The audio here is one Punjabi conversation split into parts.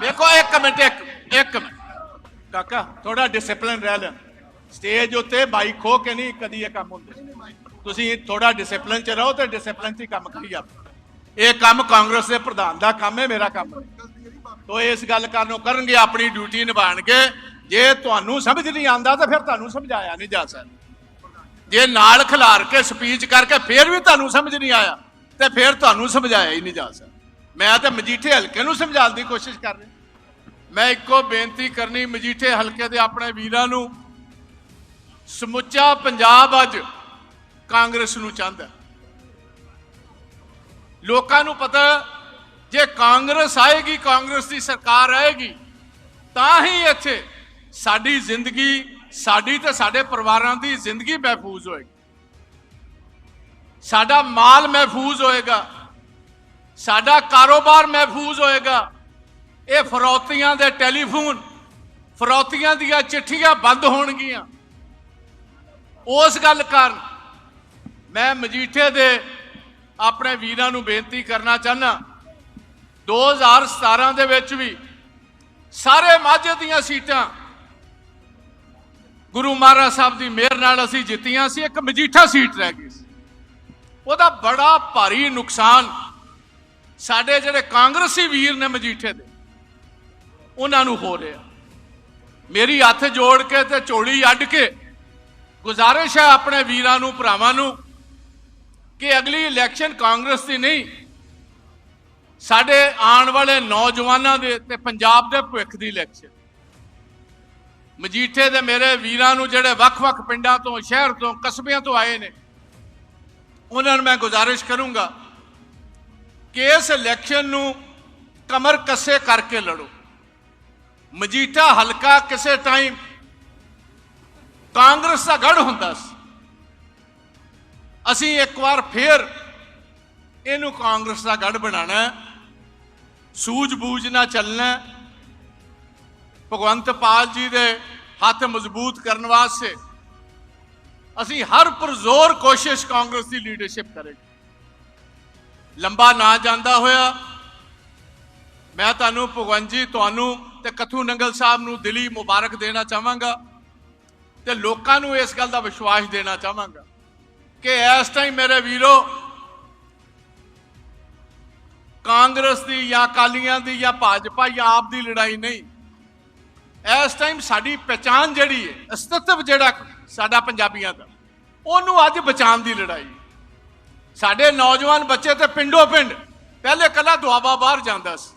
ਵੇਖੋ ਇੱਕ ਮਿੰਟ ਇੱਕ ਇੱਕ ਮਿੰਟ। ਕਾਕਾ ਥੋੜਾ ਡਿਸਪਲਿਨ ਰਹਿ ਲੈ। ਸਟੇਜ ਉੱਤੇ ਬਾਈਕ ਖੋ ਕੇ ਨਹੀਂ ਕਦੀ ਇਹ ਕੰਮ ਹੁੰਦੇ। ਤੁਸੀਂ ਥੋੜਾ ਡਿਸਪਲਿਨ ਚ ਰਹੋ ਤੇ ਡਿਸਪਲਿਨ ਚ ਹੀ ਕੰਮ ਕਰੀ ਜਾਓ। ਇਹ ਕੰਮ ਕਾਂਗਰਸ ਦੇ ਪ੍ਰਧਾਨ ਦਾ ਕੰਮ ਹੈ ਮੇਰਾ ਕੰਮ ਤੋ ਇਸ ਗੱਲ ਕਰਨੋਂ ਕਰਨਗੇ ਆਪਣੀ ਡਿਊਟੀ ਨਿਭਾਣਗੇ ਜੇ ਤੁਹਾਨੂੰ ਸਮਝ ਨਹੀਂ ਆਂਦਾ ਤਾਂ ਫਿਰ ਤੁਹਾਨੂੰ ਸਮਝਾਇਆ ਨਹੀਂ ਜਾ ਸਕਦਾ। ਜੇ ਨਾਲ ਖਿਲਾਰ ਕੇ ਸਪੀਚ ਕਰਕੇ ਫਿਰ ਵੀ ਤੁਹਾਨੂੰ ਸਮਝ ਨਹੀਂ ਆਇਆ ਤੇ ਫਿਰ ਤੁਹਾਨੂੰ ਸਮਝਾਇਆ ਹੀ ਨਹੀਂ ਜਾ ਸਕਦਾ। ਮੈਂ ਤਾਂ ਮਜੀਠੇ ਹਲਕੇ ਨੂੰ ਸਮਝਾਉਣ ਦੀ ਕੋਸ਼ਿਸ਼ ਕਰ ਰਿਹਾ। ਮੈਂ ਇੱਕੋ ਬੇਨਤੀ ਕਰਨੀ, ਮਜੀਠੇ ਹਲਕੇ ਦੇ ਆਪਣੇ ਵੀਰਾਂ ਨੂੰ, ਸਮੁੱਚਾ ਪੰਜਾਬ ਅੱਜ ਕਾਂਗਰਸ ਨੂੰ ਚਾਹੁੰਦਾ ਲੋਕਾਂ ਨੂੰ ਪਤਾ ਜੇ ਕਾਂਗਰਸ ਆਏਗੀ, ਕਾਂਗਰਸ ਦੀ ਸਰਕਾਰ ਆਏਗੀ, ਤਾਂ ਹੀ ਇੱਥੇ ਸਾਡੀ ਜ਼ਿੰਦਗੀ, ਸਾਡੀ ਤੇ ਸਾਡੇ ਪਰਿਵਾਰਾਂ ਦੀ ਜ਼ਿੰਦਗੀ ਮਹਿਫੂਜ਼ ਹੋਏਗੀ। ਸਾਡਾ ਮਾਲ ਮਹਿਫੂਜ਼ ਹੋਏਗਾ। ਸਾਡਾ ਕਾਰੋਬਾਰ ਮਹਿਫੂਜ਼ ਹੋਏਗਾ। ਇਹ ਫਰੌਤੀਆਂ ਦੇ ਟੈਲੀਫੋਨ, ਫਰੌਤੀਆਂ ਦੀਆਂ ਚਿੱਠੀਆਂ ਬੰਦ ਹੋਣਗੀਆਂ। ਉਸ ਗੱਲ ਕਾਰਨ ਮੈਂ ਮਜੀਠੇ ਦੇ ਆਪਣੇ ਵੀਰਾਂ ਨੂੰ ਬੇਨਤੀ ਕਰਨਾ ਚਾਹਨਾ 2017 ਦੇ ਵਿੱਚ ਵੀ ਸਾਰੇ ਮਾਝੇ ਦੀਆਂ ਸੀਟਾਂ ਗੁਰੂ ਮਹਾਰਾਜ ਸਾਹਿਬ ਦੀ ਮਿਹਰ ਨਾਲ ਅਸੀਂ ਜਿੱਤੀਆਂ ਸੀ, ਇੱਕ ਮਜੀਠਾ ਸੀਟ ਰਹਿ ਗਈ ਸੀ। ਉਹਦਾ ਬੜਾ ਭਾਰੀ ਨੁਕਸਾਨ ਸਾਡੇ ਜਿਹੜੇ ਕਾਂਗਰਸੀ ਵੀਰ ਨੇ ਮਜੀਠੇ ਦੇ, ਉਹਨਾਂ ਨੂੰ ਹੋ ਰਿਹਾ। ਮੇਰੀ ਹੱਥ ਜੋੜ ਕੇ ਤੇ ਝੋਲੀ ਅੱਡ ਕੇ ਗੁਜ਼ਾਰਿਸ਼ ਹੈ ਆਪਣੇ ਵੀਰਾਂ ਨੂੰ, ਭਰਾਵਾਂ ਨੂੰ, ਕਿ ਅਗਲੀ ਇਲੈਕਸ਼ਨ ਕਾਂਗਰਸ ਦੀ ਨਹੀਂ। ਸਾਡੇ ਆਉਣ ਵਾਲੇ ਨੌਜਵਾਨਾਂ ਦੇ ਤੇ ਪੰਜਾਬ ਦੇ ਭਵਿੱਖ ਦੀ ਇਲੈਕਸ਼ਨ। ਮਜੀਠੇ ਦੇ ਮੇਰੇ ਵੀਰਾਂ ਨੂੰ ਜਿਹੜੇ ਵੱਖ-ਵੱਖ ਪਿੰਡਾਂ ਤੋਂ, ਸ਼ਹਿਰ ਤੋਂ, ਕਸਬਿਆਂ ਤੋਂ ਆਏ ਨੇ, ਉਹਨਾਂ ਨੂੰ ਮੈਂ ਗੁਜ਼ਾਰਿਸ਼ ਕਰੂੰਗਾ ਕਿ ਇਸ ਇਲੈਕਸ਼ਨ ਨੂੰ ਕਮਰ ਕੱਸੇ ਕਰਕੇ ਲੜੋ। ਮਜੀਠਾ ਹਲਕਾ ਕਿਸੇ ਟਾਈਮ ਕਾਂਗਰਸ ਦਾ ਗੜ ਹੁੰਦਾ ਸੀ। ਅਸੀਂ ਇੱਕ ਵਾਰ ਫੇਰ ਇਹਨੂੰ ਕਾਂਗਰਸ ਦਾ ਗੜ ਬਣਾਣਾ ਸੂਝ-ਬੂਝ ਨਾਲ ਚੱਲਣਾ ਭਗਵੰਤ ਪਾਲ ਜੀ ਦੇ ਹੱਥ ਮਜ਼ਬੂਤ ਕਰਨ ਵਾਸਤੇ ਅਸੀਂ ਹਰ ਪਰਜ਼ੋਰ ਕੋਸ਼ਿਸ਼ ਕਾਂਗਰਸ ਦੀ ਲੀਡਰਸ਼ਿਪ ਕਰੇਗੀ। ਲੰਬਾ ਨਾ ਜਾਂਦਾ ਹੋਇਆ। ਮੈਂ ਤੁਹਾਨੂੰ ਭਗਵੰਤ ਜੀ, ਤੁਹਾਨੂੰ ਤੇ ਕਥੂ ਨੰਗਲ ਸਾਹਿਬ ਨੂੰ ਦਿਲੀ ਮੁਬਾਰਕ ਦੇਣਾ ਚਾਹਾਂਗਾ ਤੇ ਲੋਕਾਂ ਨੂੰ ਇਸ ਗੱਲ ਦਾ ਵਿਸ਼ਵਾਸ ਦੇਣਾ ਚਾਹਾਂਗਾ ਕਿ ਇਸ ਟਾਈਮ ਮੇਰੇ ਵੀਰੋ, ਕਾਂਗਰਸ ਦੀ ਜਾਂ ਅਕਾਲੀਆਂ ਦੀ ਜਾਂ ਭਾਜਪਾ ਜਾਂ ਆਪ ਦੀ ਲੜਾਈ ਨਹੀਂ। ਇਸ ਟਾਈਮ ਸਾਡੀ ਪਛਾਣ ਜਿਹੜੀ ਹੈ, ਅਸਤਿਤਵ ਜਿਹੜਾ ਸਾਡਾ ਪੰਜਾਬੀਆਂ ਦਾ, ਉਹਨੂੰ ਅੱਜ ਬਚਾਉਣ ਦੀ ਲੜਾਈ ਸਾਡੇ ਨੌਜਵਾਨ ਬੱਚੇ ਤੇ ਪਿੰਡੋ ਪਿੰਡ, ਪਹਿਲੇ ਕੱਲਾ ਦੁਆਬਾ ਬਾਹਰ ਜਾਂਦਾ ਸੀ।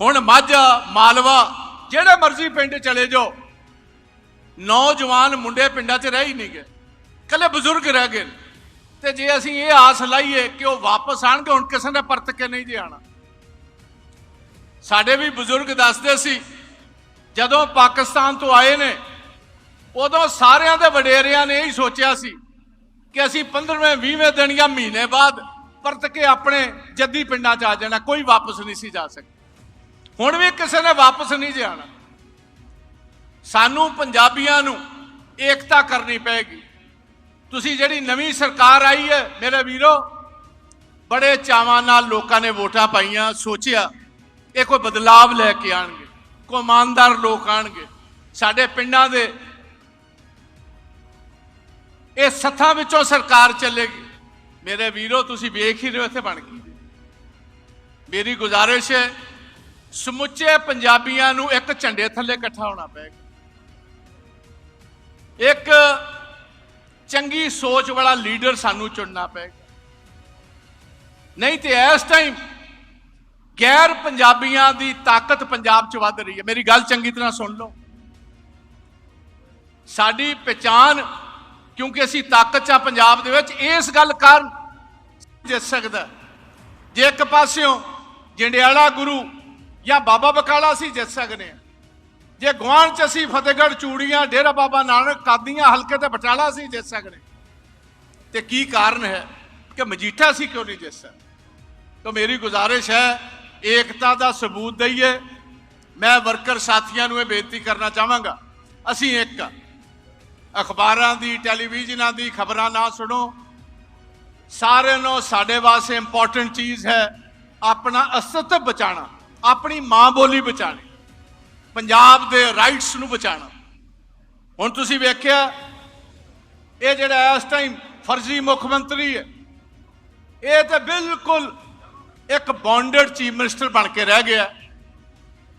ਹੁਣ ਮਾਝਾ, ਮਾਲਵਾ, ਜਿਹੜੇ ਮਰਜ਼ੀ ਪਿੰਡ ਚਲੇ ਜਾਓ, ਨੌਜਵਾਨ ਮੁੰਡੇ ਪਿੰਡਾਂ 'ਚ ਰਹਿ ਹੀ ਨਹੀਂ ਗਏ। ਕੱਲੇ ਬਜ਼ੁਰਗ ਰਹਿ ਗਏ ਨੇ। ਤੇ ਜੇ ਅਸੀਂ ਇਹ ਆਸ ਲਾਈਏ ਕਿ ਉਹ ਵਾਪਸ ਆਣਗੇ, ਹੁਣ ਕਿਸੇ ਨੇ ਪਰਤ ਕੇ ਨਹੀਂ ਜੇ ਆਣਾ। ਸਾਡੇ ਵੀ ਬਜ਼ੁਰਗ ਦੱਸਦੇ ਸੀ, ਜਦੋਂ ਪਾਕਿਸਤਾਨ ਤੋਂ ਆਏ ਨੇ, ਉਦੋਂ ਸਾਰਿਆਂ ਦੇ ਵਡੇਰਿਆਂ ਨੇ ਇਹ ਹੀ ਸੋਚਿਆ ਸੀ ਕਿ ਅਸੀਂ 15ਵੇਂ 20ਵੇਂ ਦਿਨ ਜਾਂ ਮਹੀਨੇ ਬਾਅਦ ਪਰਤ ਕੇ ਆਪਣੇ ਜੱਦੀ ਪਿੰਡਾਂ 'ਚ ਆ ਜਾਣਾ, ਕੋਈ ਵਾਪਸ ਨਹੀਂ ਸੀ ਜਾ ਸਕਦਾ। ਹੁਣ ਵੀ ਕਿਸੇ ਨੇ ਵਾਪਸ ਨਹੀਂ ਜਾਣਾ। ਸਾਨੂੰ ਪੰਜਾਬੀਆਂ ਨੂੰ ਏਕਤਾ ਕਰਨੀ ਪਏਗੀ। ਤੁਸੀਂ ਜਿਹੜੀ ਨਵੀਂ ਸਰਕਾਰ ਆਈ ਹੈ, ਮੇਰੇ ਵੀਰੋ, ਬੜੇ ਚਾਵਾਂ ਨਾਲ ਲੋਕਾਂ ਨੇ ਵੋਟਾਂ ਪਾਈਆਂ, ਸੋਚਿਆ, ਇਹ ਕੋਈ ਬਦਲਾਵ ਲੈ ਕੇ ਆਣਗੇ, ਕੋਈ ਇਮਾਨਦਾਰ ਲੋਕ ਆਣਗੇ। ਸਾਡੇ ਪਿੰਡਾਂ ਦੇ ਇਹ ਸੱਥਾਂ ਵਿੱਚੋਂ ਸਰਕਾਰ ਚੱਲੇਗੀ। ਮੇਰੇ ਵੀਰੋ, ਤੁਸੀਂ ਵੇਖ ਹੀ ਰਹੇ ਹੋ, ਇੱਥੇ ਬਣ ਗਈ ਮੇਰੀ ਗੁਜ਼ਾਰਿਸ਼ ਹੈ, ਸਮੁੱਚੇ ਪੰਜਾਬੀਆਂ ਨੂੰ ਇੱਕ ਝੰਡੇ ਥੱਲੇ ਇਕੱਠਾ ਹੋਣਾ ਪਏਗਾ ਇੱਕ ਚੰਗੀ ਸੋਚ ਵਾਲਾ ਲੀਡਰ ਸਾਨੂੰ ਚੁਣਨਾ ਪਏਗਾ ਨਹੀਂ ਤੇ ਇਸ ਟਾਈਮ ਗੈਰ ਪੰਜਾਬੀਆਂ ਦੀ ਤਾਕਤ ਪੰਜਾਬ 'ਚ ਵੱਧ ਰਹੀ ਹੈ। ਮੇਰੀ ਗੱਲ ਚੰਗੀ ਤਰ੍ਹਾਂ ਸੁਣ ਲਓ। ਸਾਡੀ ਪਛਾਣ ਕਿਉਂਕਿ ਅਸੀਂ ਤਾਕਤ 'ਚ ਆ ਪੰਜਾਬ ਦੇ ਵਿੱਚ ਇਸ ਗੱਲ ਕਾਰਨ ਜਿੱਤ ਸਕਦਾ। ਜੇ ਇੱਕ ਪਾਸਿਓਂ ਜੰਡਿਆਲਾ ਗੁਰੂ ਜਾਂ ਬਾਬਾ ਬਕਾਲਾ ਅਸੀਂ ਜਿੱਤ ਸਕਦੇ ਹਾਂ ਜੇ ਗੁਆਂਢ ਚ ਅਸੀਂ ਫਤਿਹਗੜ੍ਹ ਚੂੜੀਆਂ, ਡੇਰਾ ਬਾਬਾ ਨਾਨਕ ਕਾਦੀਆਂ ਹਲਕੇ ਤੇ ਬਟਾਲਾ ਅਸੀਂ ਜਿੱਤ ਸਕਦੇ ਤੇ ਕੀ ਕਾਰਨ ਹੈ ਕਿ ਮਜੀਠਾ ਅਸੀਂ ਕਿਉਂ ਨਹੀਂ ਜਿੱਤ ਸਕਦੇ? ਤਾਂ ਮੇਰੀ ਗੁਜ਼ਾਰਿਸ਼ ਹੈ, ਏਕਤਾ ਦਾ ਸਬੂਤ ਦਈਏ। ਮੈਂ ਵਰਕਰ ਸਾਥੀਆਂ ਨੂੰ ਇਹ ਬੇਨਤੀ ਕਰਨਾ ਚਾਹਾਂਗਾ, ਅਸੀਂ ਇੱਕ ਹਾਂ। ਅਖਬਾਰਾਂ ਦੀ, ਟੈਲੀਵਿਜ਼ਨਾਂ ਦੀ ਖਬਰਾਂ ਨਾ ਸੁਣੋ। ਸਾਰਿਆਂ ਨੂੰ ਸਾਡੇ ਵਾਸਤੇ ਇੰਪੋਰਟੈਂਟ ਚੀਜ਼ ਹੈ ਆਪਣਾ ਅਸਤਿਤਵ ਬਚਾਣਾ ਆਪਣੀ ਮਾਂ ਬੋਲੀ ਬਚਾਣੀ ਪੰਜਾਬ ਦੇ ਰਾਈਟਸ ਨੂੰ ਬਚਾਣਾ ਹੁਣ ਤੁਸੀਂ ਵੇਖਿਆ, ਇਹ ਜਿਹੜਾ ਇਸ ਟਾਈਮ ਫਰਜ਼ੀ ਮੁੱਖ ਮੰਤਰੀ ਹੈ, ਇਹ ਤਾਂ ਬਿਲਕੁਲ ਇੱਕ ਬੌਂਡਡ ਚੀਫ ਮਿਨਿਸਟਰ ਬਣ ਕੇ ਰਹਿ ਗਿਆ।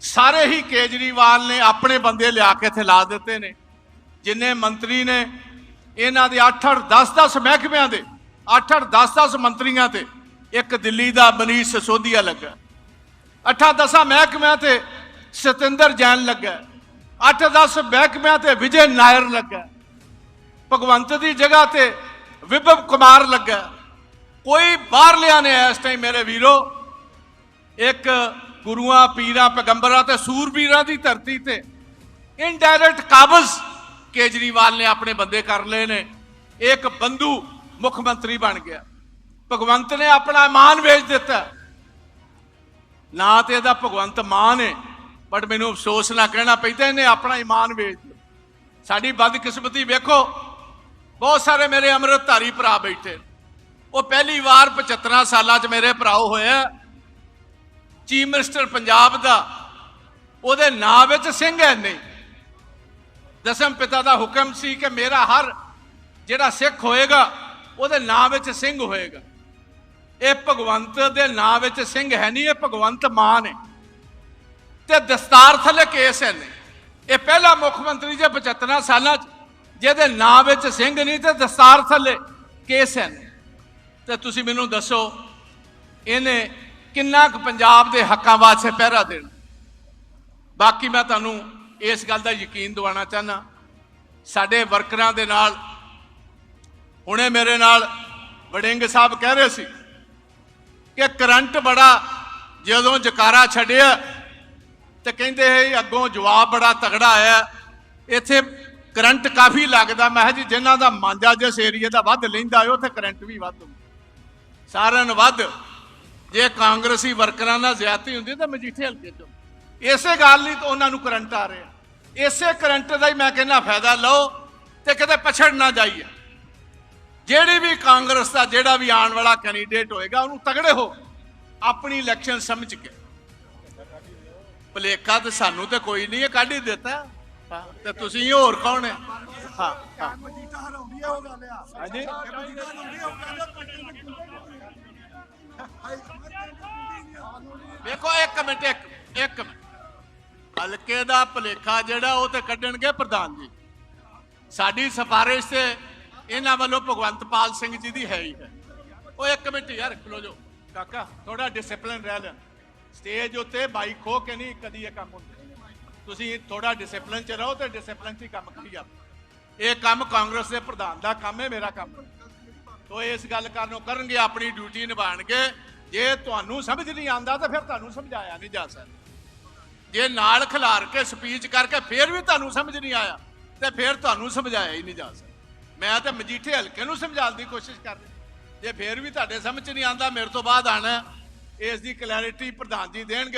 ਸਾਰੇ ਹੀ ਕੇਜਰੀਵਾਲ ਨੇ ਆਪਣੇ ਬੰਦੇ ਲਿਆ ਕੇ ਇੱਥੇ ਲਾ ਦਿੱਤੇ ਨੇ। ਜਿੰਨੇ ਮੰਤਰੀ ਨੇ, ਇਹਨਾਂ ਦੇ 8-8 10-10 ਮਹਿਕਮਿਆਂ ਦੇ 8-8 10-10 ਮੰਤਰੀਆਂ ਤੇ, ਇੱਕ ਦਿੱਲੀ ਦਾ ਮਨੀਸ਼ ਸਿਸੋਦੀਆ ਲੱਗਾ। 8-10 ਮਹਿਕਮਿਆਂ ਤੇ ਸਤਿੰਦਰ ਜੈਨ ਲੱਗਾ। 8-10 ਮਹਿਕਮਿਆਂ ਤੇ ਵਿਜੇ ਨਾਇਰ ਲੱਗਾ। ਭਗਵੰਤ ਦੀ ਜਗ੍ਹਾ ਤੇ ਵਿਭਵ ਕੁਮਾਰ ਲੱਗਾ। ਕੋਈ ਬਾਹਰਲਿਆਂ ਨੇ ਇਸ ਟਾਈਮ ਮੇਰੇ ਵੀਰੋ, ਇੱਕ ਗੁਰੂਆਂ, ਪੀਰਾਂ, ਪੈਗੰਬਰਾਂ ਤੇ ਸੂਰਬੀਰਾਂ ਦੀ ਧਰਤੀ ਤੇ ਇਨਡਾਇਰੈਕਟ ਕਾਬਜ਼ ਕੇਜਰੀਵਾਲ ਨੇ ਆਪਣੇ ਬੰਦੇ ਕਰ ਲਏ ਨੇ। ਇੱਕ ਬੰਦੂ ਮੁੱਖ ਮੰਤਰੀ ਬਣ ਗਿਆ। ਭਗਵੰਤ ਨੇ ਆਪਣਾ ਇਮਾਨ ਵੇਚ ਦਿੱਤਾ। ਨਾ ਤੇ ਇਹਦਾ ਭਗਵੰਤ ਮਾਨ ਹੈ ਬਟ ਮੈਨੂੰ ਅਫਸੋਸ ਨਾ ਕਹਿਣਾ ਪੈਂਦਾ, ਇਹਨੇ ਆਪਣਾ ਇਮਾਨ ਵੇਚ ਦਿੱਤਾ। ਸਾਡੀ ਬਦਕਿਸਮਤੀ ਵੇਖੋ, ਬਹੁਤ ਸਾਰੇ ਮੇਰੇ ਅੰਮ੍ਰਿਤਧਾਰੀ ਭਰਾ ਬੈਠੇ ਉਹ ਪਹਿਲੀ ਵਾਰ 75 ਸਾਲਾਂ 'ਚ ਮੇਰੇ ਭਰਾਓ ਹੋਇਆ ਚੀਫ ਮਿਨਿਸਟਰ ਪੰਜਾਬ ਦਾ, ਉਹਦੇ ਨਾਂ ਵਿੱਚ ਸਿੰਘ ਹੈ ਨਹੀਂ। ਦਸਮ ਪਿਤਾ ਦਾ ਹੁਕਮ ਸੀ ਕਿ ਮੇਰਾ ਹਰ ਜਿਹੜਾ ਸਿੱਖ ਹੋਏਗਾ, ਉਹਦੇ ਨਾਂ ਵਿੱਚ ਸਿੰਘ ਹੋਏਗਾ। ਇਹ ਭਗਵੰਤ ਦੇ ਨਾਂ ਵਿੱਚ ਸਿੰਘ ਹੈ ਨਹੀਂ, ਇਹ ਭਗਵੰਤ ਮਾਨ ਹੈ। ਤੇ ਦਸਤਾਰ ਥੱਲੇ ਕੇਸ ਹੈ ਨਹੀਂ। ਇਹ ਪਹਿਲਾ ਮੁੱਖ ਮੰਤਰੀ ਜੇ 75 ਸਾਲਾਂ ਚ, ਜਿਹਦੇ ਨਾਂ ਵਿੱਚ ਸਿੰਘ ਨਹੀਂ ਤੇ ਦਸਤਾਰ ਥੱਲੇ ਕੇਸ ਹੈ ਨਹੀਂ। ਤੇ ਤੁਸੀਂ ਮੈਨੂੰ ਦੱਸੋ, ਇਹਨੇ ਕਿੰਨਾ ਕੁ ਪੰਜਾਬ ਦੇ ਹੱਕਾਂ ਵਾਸਤੇ ਪਹਿਰਾ ਦੇਣਾ? ਬਾਕੀ ਮੈਂ ਤੁਹਾਨੂੰ ਇਸ ਗੱਲ ਦਾ ਯਕੀਨ ਦਿਵਾਉਣਾ ਚਾਹਨਾ ਸਾਡੇ ਵਰਕਰਾਂ ਦੇ ਨਾਲ, ਹੁਣੇ ਮੇਰੇ ਨਾਲ ਵੜਿੰਗ ਸਾਹਿਬ ਕਹਿ ਰਹੇ ਸੀ ਕਿ ਕਰੰਟ ਬੜਾ ਜਦੋਂ ਜਕਾਰਾ ਛੱਡਿਆ ਤੇ ਕਹਿੰਦੇ ਹੈ ਅੱਗੋਂ ਜਵਾਬ ਬੜਾ ਤਗੜਾ ਆਇਆ। ਇੱਥੇ ਕਰੰਟ ਕਾਫੀ ਲੱਗਦਾ। ਮੈਂ ਕਿਹਾ ਜੀ, ਜਿਨ੍ਹਾਂ ਦਾ ਮਾਂਜਾ ਜਿਸ ਏਰੀਆ ਦਾ ਵੱਧ ਲੈਂਦਾ ਹੈ, ਉੱਥੇ ਕਰੰਟ ਵੀ ਵੱਧ ਹੁੰਦਾ। ਸਾਰਿਆਂ ਨੂੰ ਵੱਧ। ਜੇ ਕਾਂਗਰਸੀ ਵਰਕਰਾਂ ਨਾਲ ਜ਼ਿਆਦਤੀ ਹੁੰਦੀ ਤਾਂ ਮਜੀਠੇ ਹਲਕੇ ਚੋਂ। ਇਸੇ ਗੱਲ ਲਈ ਤਾਂ ਉਹਨਾਂ ਨੂੰ ਕਰੰਟ ਆ ਰਿਹਾ। ਇਸੇ ਕਰੰਟ ਦਾ ਹੀ ਮੈਂ ਕਹਿੰਦਾ ਫਾਇਦਾ ਲਓ ਤੇ ਕਿਤੇ ਪਛੜ ਨਾ ਜਾਈਏ। ਜਿਹੜੀ ਵੀ ਕਾਂਗਰਸ ਦਾ ਜਿਹੜਾ ਵੀ ਆਉਣ ਵਾਲਾ ਕੈਂਡੀਡੇਟ ਹੋਏਗਾ ਉਹਨੂੰ ਤਗੜੇ ਹੋ ਆਪਣੀ ਇਲੈਕਸ਼ਨ ਸਮਝ ਕੇ। ਭਲੇਖਾ ਤੇ ਸਾਨੂੰ ਤੇ ਕੋਈ ਨਹੀਂ ਹੈ ਕੱਢ ਹੀ ਦਿੱਤਾ। ਤੇ ਤੁਸੀਂ ਹੋਰ ਕੌਣ ਹੈ? ਹਾਂ ਹਾਂ। ਹਾਂਜੀ। ਵੇਖੋ ਇੱਕ ਮਿੰਟ ਇੱਕ ਇੱਕ ਮਿੰਟ। ਹਲਕੇ ਦਾ ਭਲੇਖਾ ਜਿਹੜਾ ਉਹ ਤੇ ਕੱਢਣਗੇ ਪ੍ਰਧਾਨ ਜੀ। ਸਾਡੀ ਸਿਫਾਰਿਸ਼ ਤੇ ਇਹਨਾਂ ਵੱਲੋਂ ਭਗਵੰਤ ਪਾਲ ਸਿੰਘ ਜੀ ਦੀ ਹੈ ਹੀ ਹੈ। ਉਹ ਇੱਕ ਮਿੰਟ ਯਾਰ ਖਲੋ ਜੋ ਕਾਕਾ ਥੋੜਾ ਡਿਸਪਲਿਨ ਰਹਿ ਲੈ। ਸਟੇਜ ਉੱਤੇ ਬਾਈਕ ਖੋ ਕੇ ਨਹੀਂ ਕਦੀ ਇਹ ਕੰਮ ਹੁੰਦਾ। ਤੁਸੀਂ ਥੋੜਾ ਡਿਸਪਲਿਨ ਚ ਰਹੋ ਤੇ ਡਿਸਪਲਿਨ ਚ ਹੀ ਕੰਮ ਕਰੀ ਜਾਓ। ਇਹ ਕੰਮ ਕਾਂਗਰਸ ਦੇ ਪ੍ਰਧਾਨ ਦਾ ਕੰਮ ਹੈ, ਮੇਰਾ ਕੰਮ। ਨਹੀਂ। ਤੋ ਇਸ ਗੱਲ ਕਰਨੋਂ ਕਰਨਗੇ, ਆਪਣੀ ਡਿਊਟੀ ਨਿਭਾਣਗੇ। ਜੇ ਤੁਹਾਨੂੰ ਸਮਝ ਨਹੀਂ ਆਉਂਦਾ ਤਾਂ ਫਿਰ ਤੁਹਾਨੂੰ ਸਮਝਾਇਆ ਨਹੀਂ ਜਾ ਸਕਦਾ। ਜੇ ਨਾਲ ਖਿਲਾਰ ਕੇ ਸਪੀਚ ਕਰਕੇ ਫੇਰ ਵੀ ਤੁਹਾਨੂੰ ਸਮਝ ਨਹੀਂ ਆਇਆ, ਤੇ ਫੇਰ ਤੁਹਾਨੂੰ ਸਮਝਾਇਆ ਹੀ ਨਹੀਂ ਜਾ ਸਕਦਾ। ਮੈਂ ਤਾਂ ਮਜੀਠੇ ਹਲਕੇ ਨੂੰ ਸਮਝਾਉਣ ਦੀ ਕੋਸ਼ਿਸ਼ ਕਰ ਰਿਹਾ। ਜੇ ਫੇਰ ਵੀ ਤੁਹਾਡੇ ਸਮਝ ਨਹੀਂ ਆਂਦਾ ਮੇਰੇ ਤੋਂ ਬਾਅਦ ਆਣਾ ਇਸ ਦੀ ਕਲੈਰਿਟੀ ਪ੍ਰਧਾਨ ਜੀ ਦੇਣਗੇ।